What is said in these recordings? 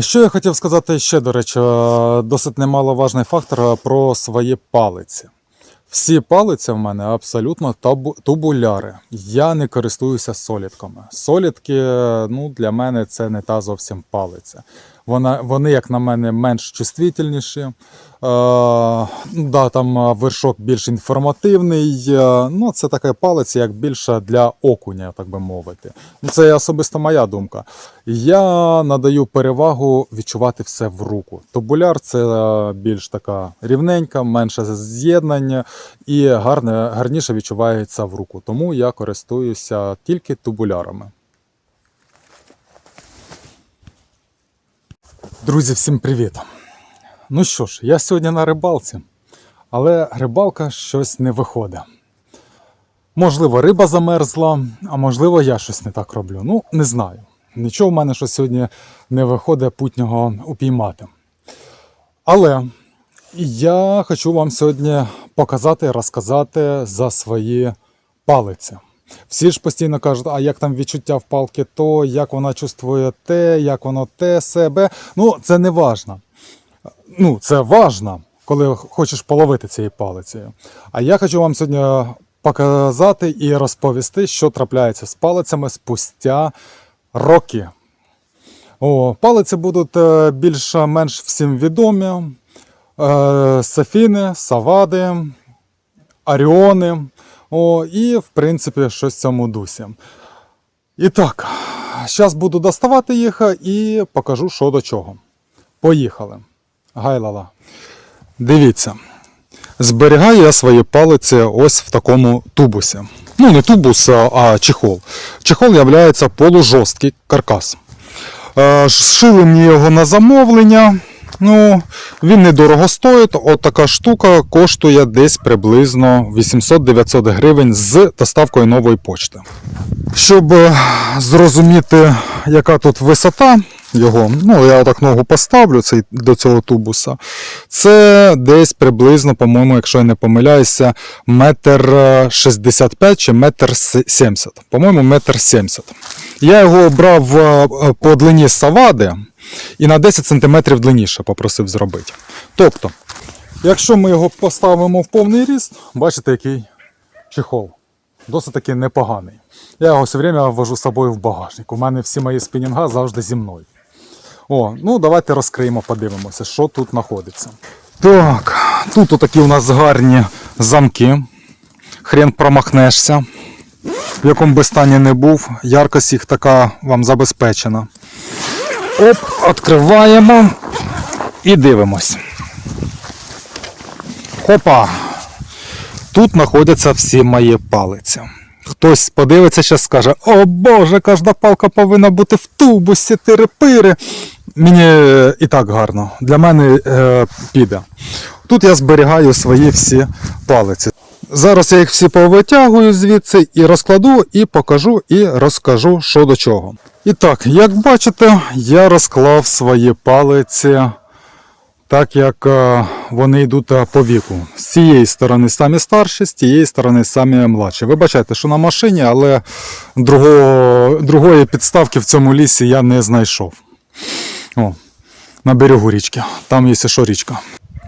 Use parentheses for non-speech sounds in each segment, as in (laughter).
Що я хотів сказати ще, до речі, е, досить немаловажний фактор е, про свої палиці. Всі палиці в мене абсолютно тубуляри. Я не користуюся солідками. Солідки е, ну, для мене це не та зовсім палиця. Вона, вони, як на мене, менш чувствительніші. Е, ну, да, там е, вершок більш інформативний. е, Ну, це така палиця, як більше для окуня, так би мовити. Ну, Це особисто моя думка. Я надаю перевагу відчувати все в руку. Тобуляр це е, більш така рівненька, менше з'єднання і гарне, гарніше відчувається в руку. Тому я користуюся тільки тубулярами. Друзі, всім привіт! Ну що ж, я сьогодні на рибалці, але рибалка щось не виходить. Можливо, риба замерзла, а можливо, я щось не так роблю. Ну, не знаю. Нічого в мене що сьогодні не виходить путнього упіймати. Але я хочу вам сьогодні показати, розказати за свої палиці. Всі ж постійно кажуть, а як там відчуття в палки, то як вона чувствує те, як воно те, себе. Ну, це не важно. Ну, це важно, коли хочеш половити цією палицею. А я хочу вам сьогодні показати і розповісти, що трапляється з палицями спустя роки. О, палиці будуть е, більш-менш всім відомі. Е, Сафіни, Савади, Аріони. О, і, в принципі, щось в цьому дусі. І так, зараз буду доставати їх і покажу, що до чого. Поїхали. Гайлала. Дивіться. Зберігаю я свої палиці ось в такому тубусі. Ну, не тубус, а чехол. Чехол є полужорсткий каркас. Е, Шили мені його на замовлення. Ну, він недорого стоїть. От така штука коштує десь приблизно 800-900 гривень з доставкою нової почти. Щоб е, зрозуміти, яка тут висота його, ну я так ногу поставлю цей, до цього тубуса. Це десь приблизно, по-моєму, якщо я не помиляюся, метр е, 65 чи метр с- 70. По-моєму, метр 70. Я його брав е, е, по длині савади і на 10 см длинніше попросив зробити. Тобто, якщо ми його поставимо в повний ріст, бачите, який чехол. Досить таки непоганий. Я його все время вожу з собою в багажник. У мене всі мої спінінга завжди зі мною. О, ну давайте розкриємо, подивимося, що тут знаходиться. Так, тут отакі у нас гарні замки. Хрен промахнешся. В якому би стані не був, яркость їх така вам забезпечена. Оп, відкриваємо і дивимось. Хопа! Тут знаходяться всі мої палиці. Хтось подивиться, ще скаже: О Боже, кожна палка повинна бути в тубусі, тири-пири. Мені е, і так гарно. Для мене е, піде. Тут я зберігаю свої всі палиці. Зараз я їх всі повитягую звідси і розкладу, і покажу, і розкажу, що до чого. І так, як бачите, я розклав свої палиці так як е, вони йдуть е, по віку. З цієї сторони самі старші, з тієї сторони самі младші. Ви бачите, що на машині, але другого, другої підставки в цьому лісі я не знайшов. О, на берегу річки. Там є що річка.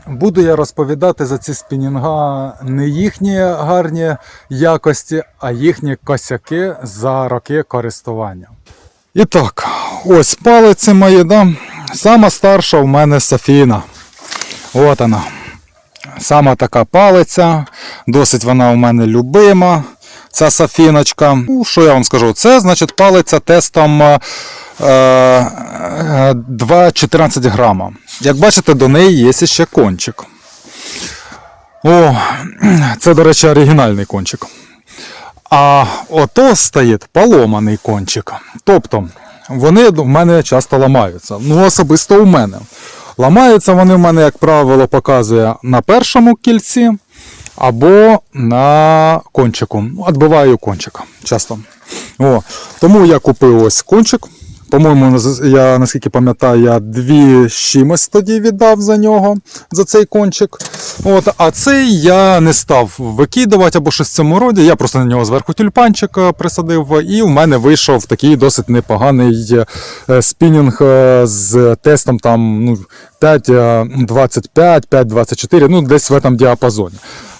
Буду я розповідати за ці спінінга не їхні гарні якості, а їхні косяки за роки користування. І так, ось палиці мої, да? Сама старша в мене Софіна. От вона. Сама така палиця, досить вона у мене любима. Ця Софіночка. Ну, що я вам скажу? Це значить палиця тестом е, е, 2,14 грама. Як бачите, до неї є ще кончик. О, це, до речі, оригінальний кончик. А ото стоїть поломаний кончик. Тобто вони в мене часто ламаються. Ну, особисто у мене. Ламаються вони в мене, як правило, показує на першому кільці або на кончику. Ну, Відбиваю кончик часто. О, тому я купив ось кончик. По-моєму, я наскільки пам'ятаю, я дві з чимось тоді віддав за нього, за цей кончик. От, а цей я не став викидувати або щось в цьому роді. Я просто на нього зверху тюльпанчик е, присадив, і в мене вийшов такий досить непоганий е, спінінг е, з тестом там ну, 5,25, 5,24, ну десь в этом діапазоні.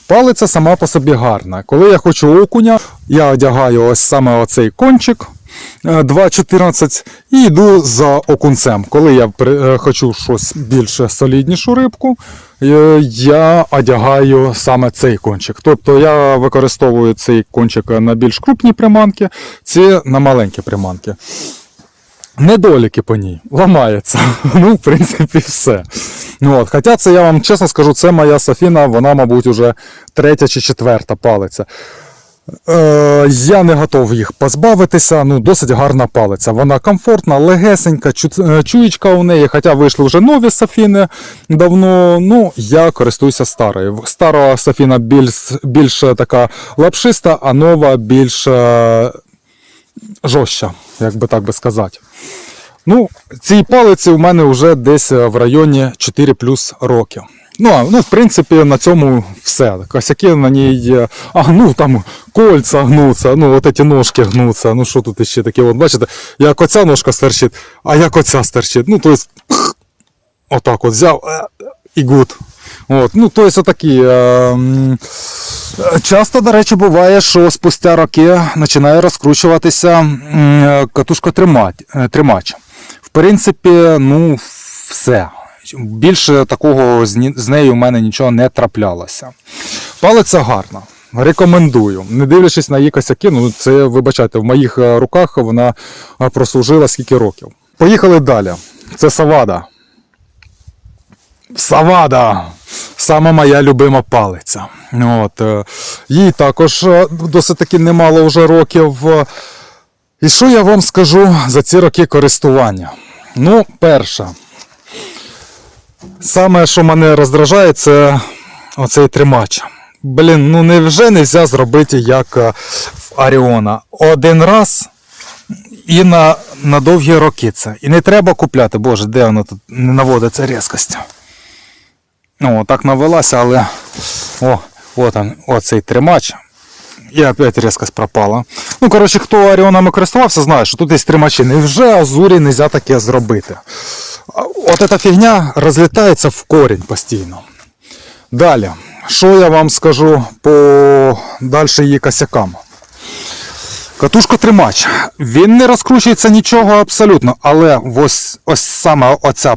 Палиця сама по собі гарна. Коли я хочу окуня, я одягаю ось саме оцей кончик. е, 2,14 і йду за окунцем. Коли я е, хочу щось більш соліднішу рибку, е, я одягаю саме цей кончик. Тобто я використовую цей кончик на більш крупні приманки, ці на маленькі приманки. Недоліки по ній ламається. (laughs) Ну, в принципі, все. Ну, от. Хоча це я вам чесно скажу, це моя Софіна, вона, мабуть, уже третя чи четверта палиця. Е, я не готов їх позбавитися. Ну, досить гарна палиця. Вона комфортна, легесенька, е, чуєчка у неї, хоча вийшли вже нові Софіни давно. Ну, я користуюся старою. Стара Софіна більш, більш така лапшиста, а нова більш е, жорстча, як би так би сказати. Ну, цій палиці у мене вже десь е, в районі 4 плюс років. Ну, ну, в принципі, на цьому все. Косяки на ній є. А, ну там кольця гнуться, ну, от ці ножки гнуться. Ну, що тут ще таке? От, бачите, як оця ножка стерчить, а як оця стерчить. Ну, тобто, (clears throat) отак от взяв е, і гуд. От, ну, тобто, отакі. Е, Часто, до речі, буває, що спустя роки починає розкручуватися м, катушка тримач. тримач. В принципі, ну, все. Більше такого з нею в мене нічого не траплялося. Палиця гарна. Рекомендую. Не дивлячись на її косяки, ну це, вибачайте, в моїх е, руках вона е, прослужила скільки років. Поїхали далі. Це Савада. Савада! Сама моя любима палиця. От, е, їй також е, досить таки немало вже років. Е, І що я вам скажу за ці роки користування? Ну, перше. Саме, що мене роздражає, це оцей тримач. Блін, ну невже не можна зробити як е, в Аріона? Один раз і на, на довгі роки це. І не треба купляти. Боже, де воно тут не наводиться різкость. Ну, так навелася, але о, от он, оцей тримач. І опять різкость пропала. Ну, коротше, хто Оріонами користувався, знає, що тут є тримачі. Невже Азурі не можна таке зробити? От ця фігня розлітається в корінь постійно. Далі, що я вам скажу по далі її косякам? Катушка тримач. Він не розкручується нічого абсолютно, але ось, ось саме оця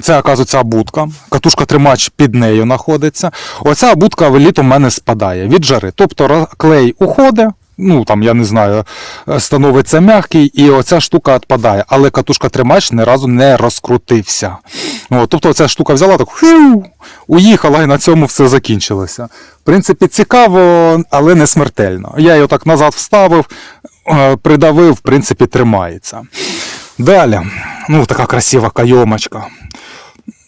це, оказується, будка. Катушка тримач під нею знаходиться. Оця будка літом в мене спадає від жари. Тобто клей уходить, ну там я не знаю, е, становиться м'який, і оця штука відпадає. Але катушка тримач ні разу не розкрутився. От, тобто оця штука взяла так, фью, уїхала і на цьому все закінчилося. В принципі, цікаво, але не смертельно. Я його так назад вставив, е, придавив, в принципі, тримається. Далі, ну така красива кайомочка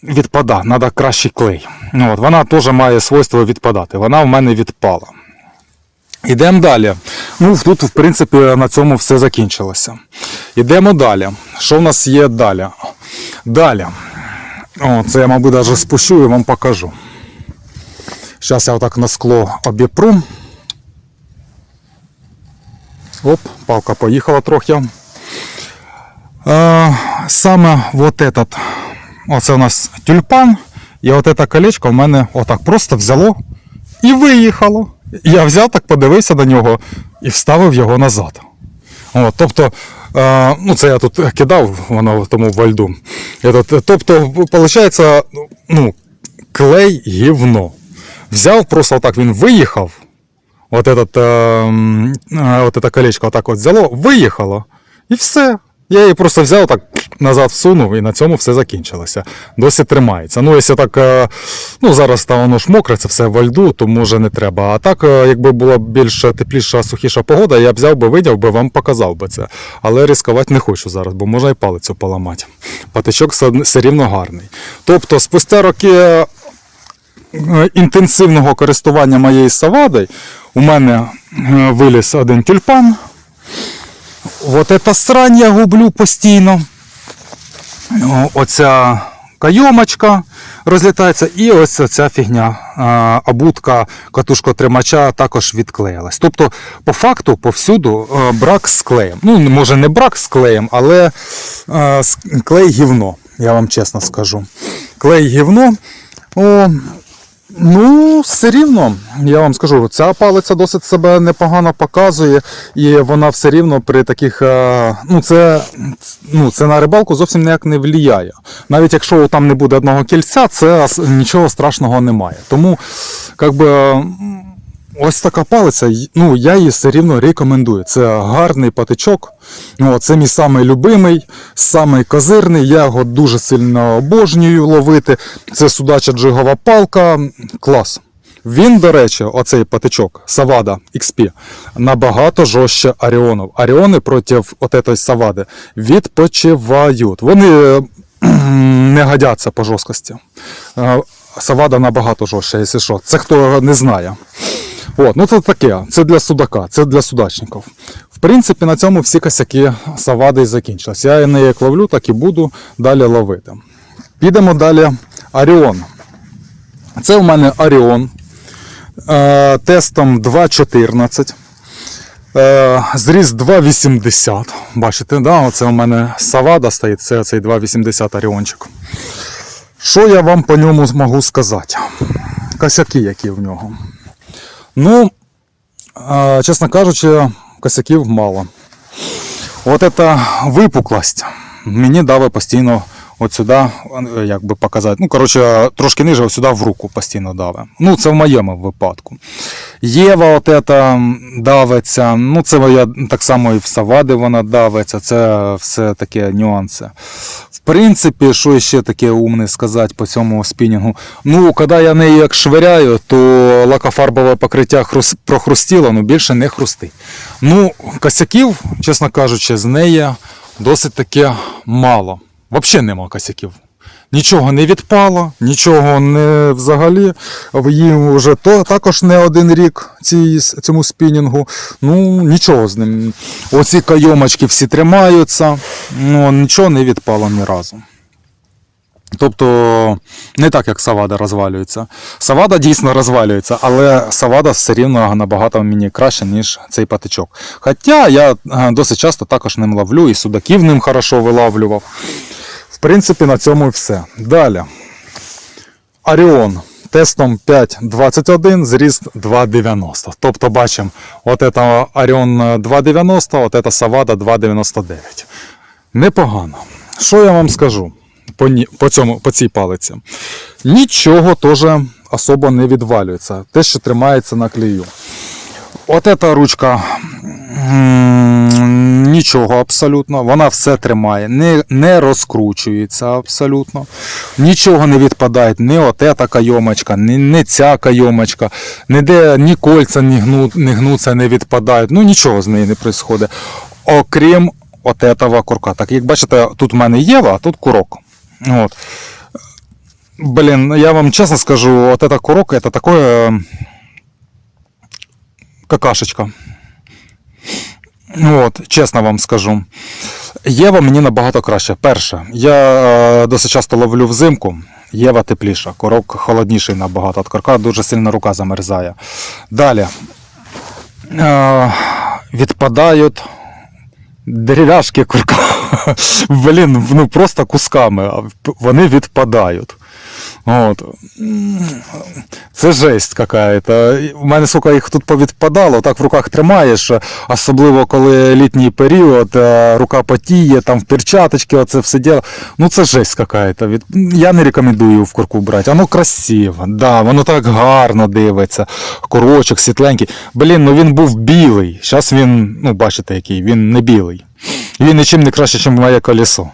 відпада, треба кращий клей. Ну, От, вона теж має свойство відпадати. Вона в мене відпала. Йдемо далі. Ну, тут, в принципі, на цьому все закінчилося. Йдемо далі. Що в нас є далі? Далі. О, це я, мабуть, навіть спущу і вам покажу. Зараз я отак на скло обіпру. Оп, палка поїхала трохи. Е, саме вот этот, оце у нас тюльпан, і от це колечко в мене отак просто взяло і виїхало. Я взяв так, подивився на нього і вставив його назад. От, тобто, е, ну це я тут кидав, воно тому во льду. Тобто, виходить, ну, клей гівно. Взяв, просто отак він виїхав. От этот, е, е, от це колечко отак от взяло, виїхало. І все. Я її просто взяв так назад всунув, і на цьому все закінчилося. Досі тримається. Ну, якщо так, е, ну зараз там воно ж мокре, це все во льду, то може не треба. А так, е, якби була більш тепліша, сухіша погода, я б взяв би, видяв би, вам показав би це. Але ризикувати не хочу зараз, бо можна і палицю поламати. Патичок все, рівно гарний. Тобто, спустя роки е, інтенсивного користування моєю савадою у мене виліз один тюльпан. От ета срань я гублю постійно. Оця кайомочка розлітається, і ось ця фігня. Обутка катушкотримача також відклеїлась. Тобто, по факту, повсюду е, брак з клеєм. Ну, може, не брак з клеєм, але е, клей гівно, я вам чесно скажу. Клей гівно. О, Ну, все рівно, я вам скажу, ця палиця досить себе непогано показує, і вона все рівно при таких. е, Ну, це, ну, це на рибалку зовсім ніяк не вліяє. Навіть якщо там не буде одного кільця, це нічого страшного немає. Тому, як би. Ось така палиця, ну я її все рівно рекомендую. Це гарний патичок. Ну, це мій самий любимий, самий козирний. Я його дуже сильно обожнюю ловити. Це судача джигова палка. Клас. Він, до речі, оцей патичок Савада XP, набагато жорстче Аріонов. Аріони проти отетої Савади відпочивають. Вони е, не годяться по жорсткості. Е, Савада набагато жорстче, якщо що. Це хто не знає. От, ну це таке, це для судака, це для судачників. В принципі, на цьому всі косяки савади і закінчились. Я не як ловлю, так і буду далі ловити. Підемо далі. Оріон. Це у мене Оріон. Е, тестом 2.14. Е, зріс 2,80. Бачите, да? оце у мене савада стоїть, це цей 2,80 Оріончик. Що я вам по ньому можу сказати? Косяки, які в нього. Ну, чесно кажучи, косяків мало. От ця випуклость мені дала постійно от сюди, е, як би показати. Ну, коротше, трошки ниже, от сюди в руку постійно дави. Ну, це в моєму випадку. Єва от ета давиться, ну це я так само і в Савади вона давиться, це все таке нюанси. В принципі, що ще таке умне сказати по цьому спінінгу? Ну, коли я неї як швиряю, то лакофарбове покриття хрус- прохрустіло, ну більше не хрустить. Ну, косяків, чесно кажучи, з неї досить таке мало. Взагалі нема косяків. Нічого не відпало, нічого не взагалі. Їм вже то, також не один рік цій, цьому спінінгу. Ну, нічого з ним. Оці кайомочки всі тримаються, ну, нічого не відпало ні разу. Тобто не так, як Савада розвалюється. Савада дійсно розвалюється, але Савада все рівно набагато мені краще, ніж цей патичок. Хоча я е, досить часто також ним ловлю і судаків ним хорошо вилавлював. Принципі, на цьому і все. Далі. Оріон. Тестом 5.21, зріст 2.90. Тобто бачимо, от це Оріон 2.90, от це Савада 2.99. Непогано. Що я вам скажу по, по, цьому, по цій палиці? Нічого теж особо не відвалюється. Те, що тримається на клею. От ця ручка м, нічого абсолютно. Вона все тримає, не, не розкручується абсолютно. Нічого не відпадає. Ні от ця кайомочка, ні, ні ця кайомочка, ніде ні кольця не, гну, не гнуться, не відпадають. Ну нічого з неї не відбувається. Окрім от этого курка. Так як бачите, тут в мене Єва, а тут курок. От. Блін, я вам чесно скажу, от это курок, это такое ем, какашечка. От, чесно вам скажу. Єва мені набагато краще. Перше, я е, досить часто ловлю взимку. Єва тепліша, корок холодніший набагато. Від корка дуже сильно рука замерзає. Далі. Е, відпадають дерев'яшки курка. (laughs) Блін, ну просто кусками. Вони відпадають. От. Це жесть какая-то. У мене сука їх тут повідпадало, так в руках тримаєш, особливо коли літній період, е, рука потіє, там в перчаточки, оце все діло. Ну це жесть какая-то. Я не рекомендую в курку брати. Воно красиво, да, воно так гарно дивиться. Курочок світленький. Блін, ну він був білий. Зараз він, ну бачите, який, він не білий. Він нічим не краще, ніж моє колесо.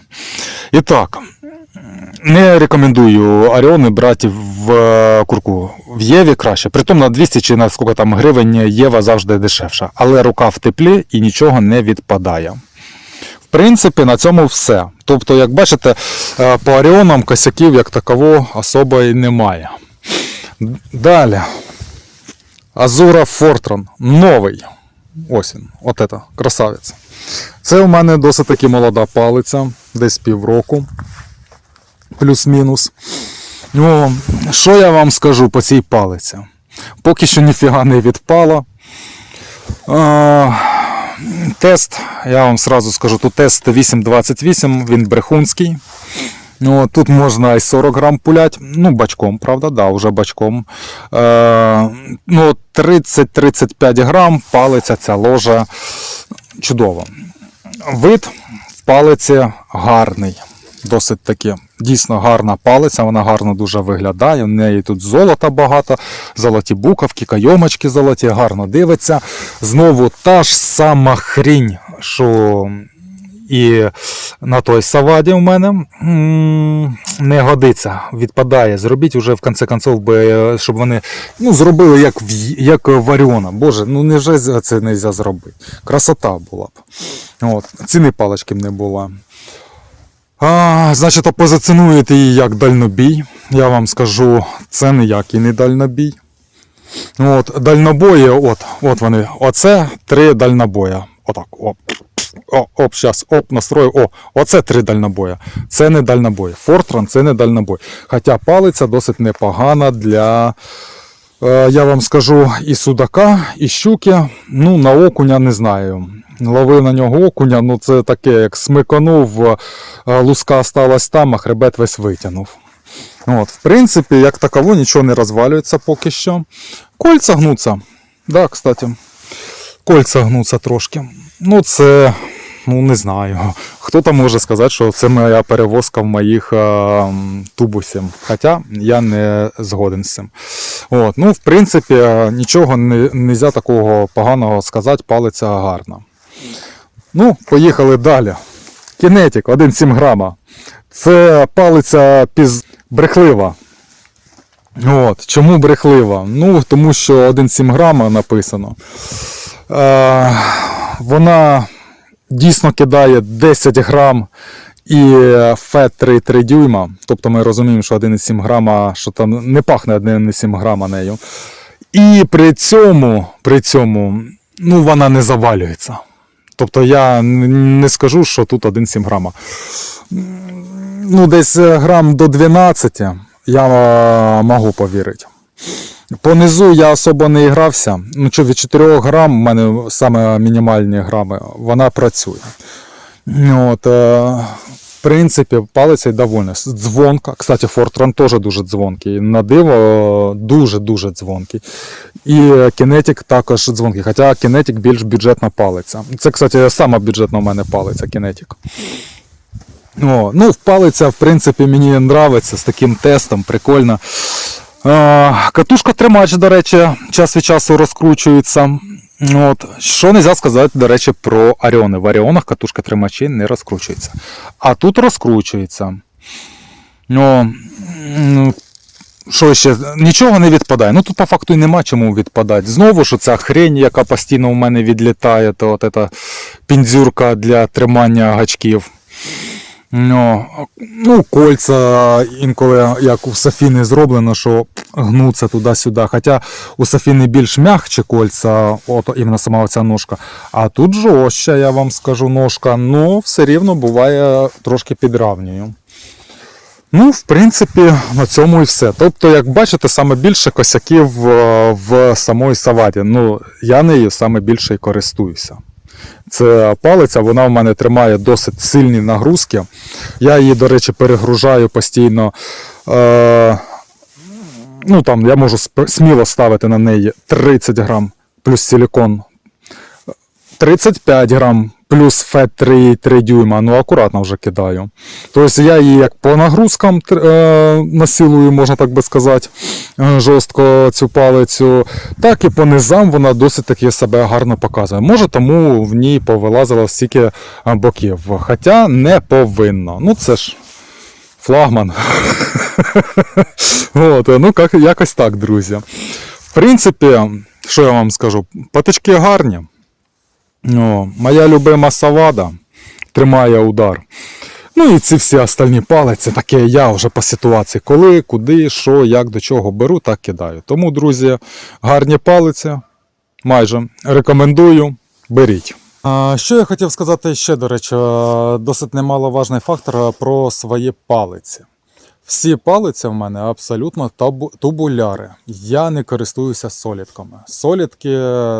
І так. Не рекомендую Оріони брати в е, курку. В Єві краще. Притом на 200 чи на скільки там гривень Єва завжди дешевша. Але рука в теплі і нічого не відпадає. В принципі, на цьому все. Тобто, як бачите, е, по Оріонам косяків як такового особо і немає. Далі. Азура Фортрон. Новий. Ось. От это, красавець. Це у мене досить таки молода палиця, десь півроку, плюс-мінус. Ну, що я вам скажу по цій палиці? Поки що ніфіга не відпало. А, тест, я вам сразу скажу, тут тест 828, він брехунський. Ну, тут можна і 40 грам пулять, ну, бачком, правда, да, вже бачком. Е, ну, 30-35 грам палиця ця ложа чудово. Вид в палиці гарний. Досить таки дійсно гарна палиця, вона гарно дуже виглядає. В неї тут золота багато, золоті буковки, кайомочки золоті, гарно дивиться. Знову та ж сама хрінь, що і на той саваді у мене не годиться, відпадає. Зробіть уже в кінці концов, щоб вони ну, зробили як, як варіона. Боже, ну невже це не можна зробити? Красота була б. От, ціни палички б не було. А, значить, опозиціонуєте її як дальнобій. Я вам скажу, це ніякий не дальнобій. От, дальнобої, от, от вони. Оце три дальнобоя. Отак. Оп. Оп, щас, оп, настрою. О, оце три дальнобоя. Це не дальнобой. Фортран це не дальнобой. Хоча палиця досить непогана для, я вам скажу, і судака, і щуки. Ну, на окуня не знаю. Ловив на нього окуня, ну це таке, як смиканув, е, луска осталась там, а хребет весь витягнув. От, в принципі, як таково, нічого не розвалюється поки що. Кольця гнуться. Да, кстати. Кольця гнуться трошки. Ну, це, ну не знаю. Хто там може сказати, що це моя перевозка в моїх е, тубусів. Хоча я не згоден з цим. От, ну, в принципі, е, нічого не можна такого поганого сказати, палиця гарна. Ну, поїхали далі. Кінетик 1,7 грама. Це палиця піз... брехлива. От. Чому брехлива? Ну, тому що 1,7 грама написано. Е, вона дійсно кидає 10 грам і фет 3,3 дюйма. Тобто ми розуміємо, що 1,7 грама, що там не пахне 1,7 грама нею. І при цьому, при цьому ну, вона не завалюється. Тобто я не скажу, що тут 1,7 грама. Ну, десь грам до 12 я е, можу повірити. Понизу я особо не грався. Ну, що від 4 грам, у мене саме мінімальні грами, вона працює. От, е, в принципі, палиця й довольна. Дзвонка. Кстати, Fortran теж дуже дзвонкий. На диво дуже-дуже дзвонкий. І кінетик також дзвонкий. Хоча кінетик більш бюджетна палиця. Це, кстати, сама бюджетна у мене палиця кінетик. О, ну, палиця, в принципі, мені подобається з таким тестом, прикольно. Е, катушка тримач, до речі, час від часу розкручується. От. Що не можна сказати, до речі, про Оріони. В Оріонах катушка тримачі не розкручується. А тут розкручується. Ну, що ще? Нічого не відпадає. Ну тут по факту і нема чому відпадати. Знову ж ця хрень, яка постійно у мене відлітає, то от ця піндзюрка для тримання гачків. Ну, ну, кольця інколи як у Софіни зроблено, що гнуться туди-сюди. Хоча у Софіни більш м'якче кольця, от іменно сама оця ножка. А тут жорстча, я вам скажу, ножка, ну все рівно буває трошки підравнюю. Ну, в принципі, на цьому і все. Тобто, як бачите, саме більше косяків е, в самої саваді. Ну, я нею саме більше і користуюся. Це палиця, вона в мене тримає досить сильні нагрузки. Я її, до речі, перегружаю постійно. Е, ну, там, я можу сміло ставити на неї 30 грам плюс силікон. 35 грам плюс фет 3,3 дюйма, ну акуратно вже кидаю. Тобто я її як по нагрузкам е, насилую, можна так би сказати, е, жорстко цю палицю, так і по низам вона досить таки себе гарно показує. Може, тому в ній повилазило стільки е, боків. Хоча не повинно. Ну це ж флагман. (laughs) От, ну як, якось так, друзі. В принципі, що я вам скажу, патички гарні. О, моя любима савада тримає удар. Ну і ці всі остальні палиці, таке я вже по ситуації, коли, куди, що, як до чого беру, так кидаю. Тому, друзі, гарні палиці, майже рекомендую, беріть. Що я хотів сказати ще, до речі, досить немаловажний фактор про свої палиці. Всі палиці в мене абсолютно табу- тубуляри. Я не користуюся солідками. Солідки,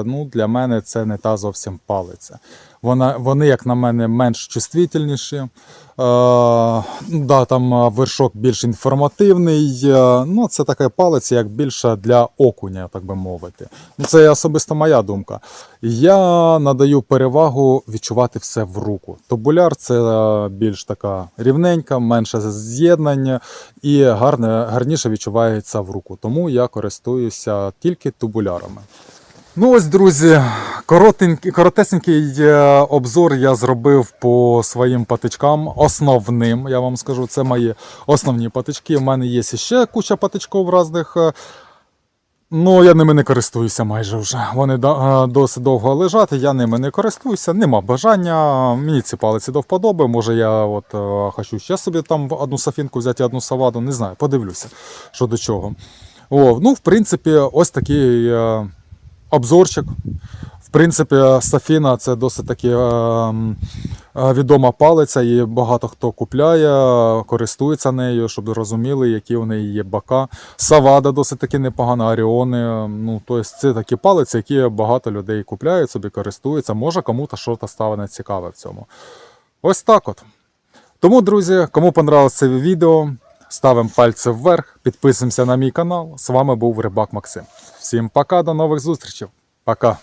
ну, для мене це не та зовсім палиця. Вона, вони, як на мене, менш чувствительніші. Е, ну, да, там е, вершок більш інформативний. Е, ну, це така палиця, як більше для окуня, так би мовити. Ну, це особисто моя думка. Я надаю перевагу відчувати все в руку. Тобуляр це е, більш така рівненька, менше з'єднання і гарне, гарніше відчувається в руку. Тому я користуюся тільки тубулярами. Ну ось, друзі, коротесенький е, обзор я зробив по своїм патичкам. Основним, я вам скажу, це мої основні патички. У мене є ще куча патичків різних. е, Ну, я ними не користуюся майже вже. Вони е, досить довго лежать, я ними не користуюся, нема бажання. Мені ці палиці до вподоби. Може, я от хочу ще собі там одну сафінку взяти, одну саваду, не знаю, подивлюся, що до чого. О, ну, в принципі, ось такий обзорчик. В принципі, Сафіна це досить таки е, е, відома палиця, і багато хто купляє, користується нею, щоб розуміли, які у неї є бока. Савада досить таки непогана, Аріони. Ну, тобто це такі палиці, які багато людей купляють, собі користуються. Може комусь щось стане цікаве в цьому. Ось так от. Тому, друзі, кому понравилось це відео, ставимо пальці вверх, підписуємося на мій канал. З вами був Рибак Максим. Всім пока, до нових зустрічей. Пока.